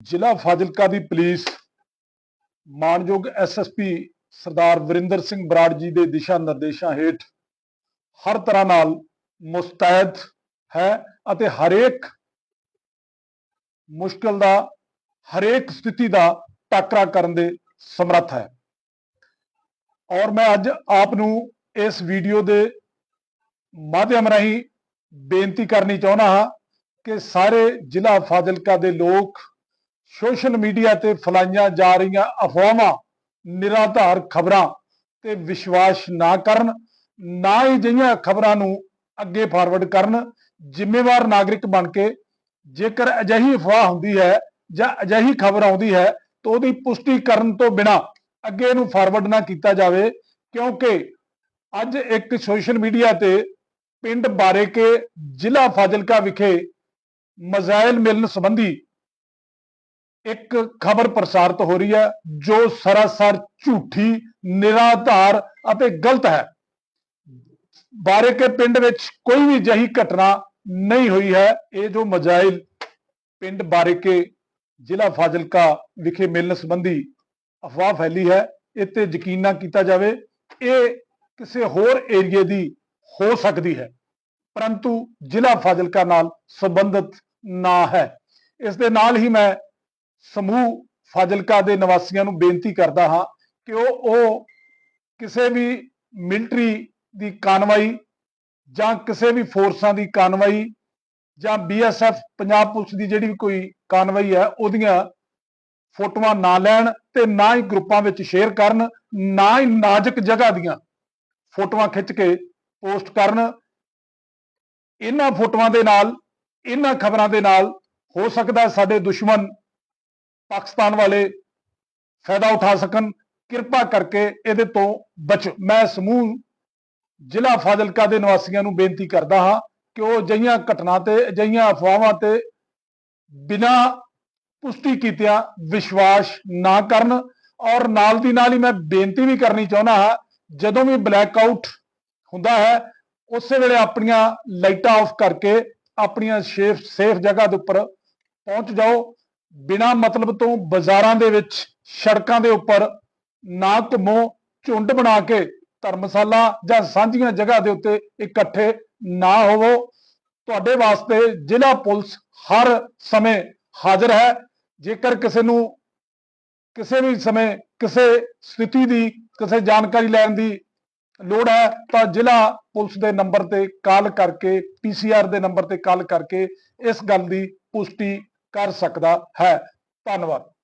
ਜ਼ਿਲ੍ਹਾ ਫਾਜ਼ਿਲਕਾ ਦੀ ਪੁਲਿਸ ਮਾਨਯੋਗ ਐਸਐਸਪੀ ਸਰਦਾਰ ਵਰਿੰਦਰ ਸਿੰਘ ਬਰਾੜ ਜੀ ਦੇ ਦਿਸ਼ਾ ਨਿਰਦੇਸ਼ਾਂ ਹੇਠ ਹਰ ਤਰ੍ਹਾਂ ਨਾਲ ਮੁਸਤੈਦ ਹੈ ਅਤੇ ਹਰੇਕ ਮੁਸ਼ਕਲ ਦਾ, ਹਰੇਕ ਸਥਿਤੀ ਦਾ ਟਾਕਰਾ ਕਰਨ ਦੇ ਸਮਰੱਥ ਹੈ। ਔਰ ਮੈਂ ਅੱਜ ਆਪ ਨੂੰ ਇਸ ਵੀਡੀਓ ਦੇ ਮਾਧਿਅਮ ਰਾਹੀਂ ਬੇਨਤੀ ਕਰਨੀ ਚਾਹੁੰਦਾ ਹਾਂ ਕਿ ਸਾਰੇ ਜ਼ਿਲ੍ਹਾ ਫਾਜ਼ਿਲਕਾ ਦੇ ਲੋਕ ਸੋਸ਼ਲ ਮੀਡੀਆ ਤੇ ਫੈਲਾਈਆਂ ਜਾ ਰਹੀਆਂ ਅਫਵਾਹਾਂ, ਨਿਰਾਧਾਰ ਖਬਰਾਂ ਤੇ ਵਿਸ਼ਵਾਸ ਨਾ ਕਰਨ, ਨਾ ਹੀ ਜਿਹੀਆਂ ਖਬਰਾਂ ਨੂੰ ਅੱਗੇ ਫਾਰਵਰਡ ਕਰਨ, ਜ਼ਿੰਮੇਵਾਰ ਨਾਗਰਿਕ ਬਣ ਕੇ ਜੇਕਰ ਅਜਿਹੀ ਅਫਵਾਹ ਹੁੰਦੀ ਹੈ ਜਾਂ ਅਜਿਹੀ ਖਬਰ ਆਉਂਦੀ ਹੈ ਤਾਂ ਉਹਦੀ ਪੁਸ਼ਟੀ ਕਰਨ ਤੋਂ ਬਿਨਾ ਅੱਗੇ ਇਹਨੂੰ ਫਾਰਵਰਡ ਨਾ ਕੀਤਾ ਜਾਵੇ, ਕਿਉਂਕਿ ਅੱਜ ਇੱਕ ਸੋਸ਼ਲ ਮੀਡੀਆ ਤੇ ਪਿੰਡ ਬਾਰੇਕੇ ਜ਼ਿਲ੍ਹਾ ਫਾਜ਼ਿਲਕਾ ਵਿਖੇ ਮਜ਼ਾਇਲ ਮਿਲਣ ਸੰਬੰਧੀ ਇੱਕ ਖਬਰ ਪ੍ਰਸਾਰਿਤ ਹੋ ਰਹੀ ਹੈ, ਜੋ ਸਰਾਸਰ ਝੂਠੀ, ਨਿਰਾਧਾਰ ਅਤੇ ਗਲਤ ਹੈ। ਬਾਰੇਕੇ ਪਿੰਡ ਵਿੱਚ ਕੋਈ ਵੀ ਜਹੀ ਘਟਨਾ ਨਹੀਂ ਹੋਈ ਹੈ। ਇਹ ਜੋ ਮਜ਼ਾਇਲ ਪਿੰਡ ਬਾਰੇਕੇ, ਜ਼ਿਲ੍ਹਾ ਫਾਜ਼ਿਲਕਾ ਵਿਖੇ ਮਿਲਣ ਸੰਬੰਧੀ ਅਫਵਾਹ ਫੈਲੀ ਹੈ, ਇਹ ਤੇ ਯਕੀਨ ਨਾ ਕੀਤਾ ਜਾਵੇ, ਇਹ ਕਿਸੇ ਹੋਰ ਏਰੀਏ ਦੀ ਹੋ ਸਕਦੀ ਹੈ, ਪਰੰਤੂ ਜ਼ਿਲ੍ਹਾ ਫਾਜ਼ਿਲਕਾ ਨਾਲ ਸੰਬੰਧਿਤ ਨਾ ਹੈ। ਇਸ ਦੇ ਨਾਲ ਹੀ ਮੈਂ ਸਮੂਹ ਫਾਜ਼ਿਲਕਾ ਦੇ ਨਿਵਾਸੀਆਂ ਨੂੰ ਬੇਨਤੀ ਕਰਦਾ ਹਾਂ ਕਿ ਉਹ ਉਹ ਕਿਸੇ ਵੀ ਮਿਲਟਰੀ ਦੀ ਕਾਨਵਾਈ ਜਾਂ ਕਿਸੇ ਵੀ ਫੋਰਸਾਂ ਦੀ ਕਾਨਵਾਈ ਜਾਂ ਬੀਐਸਐਫ ਪੰਜਾਬ ਪੁਲਿਸ ਦੀ ਜਿਹੜੀ ਵੀ ਕੋਈ ਕਾਨਵਾਈ ਹੈ, ਉਹਦੀਆਂ ਫੋਟੋਆਂ ਨਾ ਲੈਣ ਤੇ ਨਾ ਹੀ ਗਰੁੱਪਾਂ ਵਿੱਚ ਸ਼ੇਅਰ ਕਰਨ, ਨਾ ਹੀ ਨਾਜ਼ੁਕ ਜਗ੍ਹਾ ਦੀਆਂ ਫੋਟੋਆਂ ਖਿੱਚ ਕੇ ਪੋਸਟ ਕਰਨ। ਇਹਨਾਂ ਫੋਟੋਆਂ ਦੇ ਨਾਲ, ਇਹਨਾਂ ਖਬਰਾਂ ਦੇ ਨਾਲ ਹੋ ਸਕਦਾ ਸਾਡੇ ਦੁਸ਼ਮਣ ਪਾਕਿਸਤਾਨ ਵਾਲੇ ਫਾਇਦਾ ਉਠਾ ਸਕਣ, ਕਿਰਪਾ ਕਰਕੇ ਇਹਦੇ ਤੋਂ ਬਚ। ਮੈਂ ਸਮੂਹ ਜ਼ਿਲ੍ਹਾ ਫਾਜ਼ਿਲਕਾ ਦੇ ਨਿਵਾਸੀਆਂ ਨੂੰ ਬੇਨਤੀ ਕਰਦਾ ਹਾਂ ਕਿ ਉਹ ਅਜਿਹੀਆਂ ਘਟਨਾ ਤੇ, ਅਜਿਹੀਆਂ ਅਫਵਾਹਾਂ ਤੇ ਬਿਨਾਂ ਪੁਸ਼ਟੀ ਕੀਤਿਆਂ ਵਿਸ਼ਵਾਸ ਨਾ ਕਰਨ ਔਰ ਨਾਲ ਦੀ ਨਾਲ ਹੀ ਮੈਂ ਬੇਨਤੀ ਵੀ ਕਰਨੀ ਚਾਹੁੰਦਾ ਹਾਂ, ਜਦੋਂ ਵੀ ਬਲੈਕ ਆਊਟ ਹੁੰਦਾ ਹੈ, ਉਸੇ ਵੇਲੇ ਆਪਣੀਆਂ ਲਾਈਟਾਂ ਆਫ ਕਰਕੇ ਆਪਣੀਆਂ ਸੇਫ ਸੇਫ ਜਗ੍ਹਾ ਦੇ ਉੱਪਰ ਪਹੁੰਚ ਜਾਓ। ਬਿਨਾਂ ਮਤਲਬ ਤੋਂ ਬਾਜ਼ਾਰਾਂ ਦੇ ਵਿੱਚ, ਸੜਕਾਂ ਦੇ ਉੱਪਰ ਨਾ ਘੁੰਮੋ, ਝੁੰਡ ਬਣਾ ਕੇ ਧਰਮਸ਼ਾਲਾ ਜਾਂ ਸਾਂਝੀਆਂ ਜਗ੍ਹਾ ਦੇ ਉੱਤੇ ਇਕੱਠੇ ਨਾ ਹੋਵੋ। ਤੁਹਾਡੇ ਵਾਸਤੇ ਜ਼ਿਲ੍ਹਾ ਪੁਲਿਸ ਹਰ ਸਮੇਂ ਹਾਜ਼ਰ ਹੈ। ਜੇਕਰ ਕਿਸੇ ਨੂੰ ਕਿਸੇ ਵੀ ਸਮੇਂ ਕਿਸੇ ਸਥਿਤੀ ਦੀ, ਕਿਸੇ ਜਾਣਕਾਰੀ ਲੈਣ ਦੀ ਲੋੜ ਹੈ, ਤਾਂ ਜ਼ਿਲ੍ਹਾ ਪੁਲਿਸ ਦੇ ਨੰਬਰ ਤੇ ਕਾਲ ਕਰਕੇ ਪੀਸੀਆਰ ਦੇ ਨੰਬਰ ਤੇ ਕਾਲ ਕਰਕੇ ਇਸ ਗੱਲ ਦੀ ਪੁਸ਼ਟੀ ਕਰ ਸਕਦਾ ਹੈ। ਧੰਨਵਾਦ।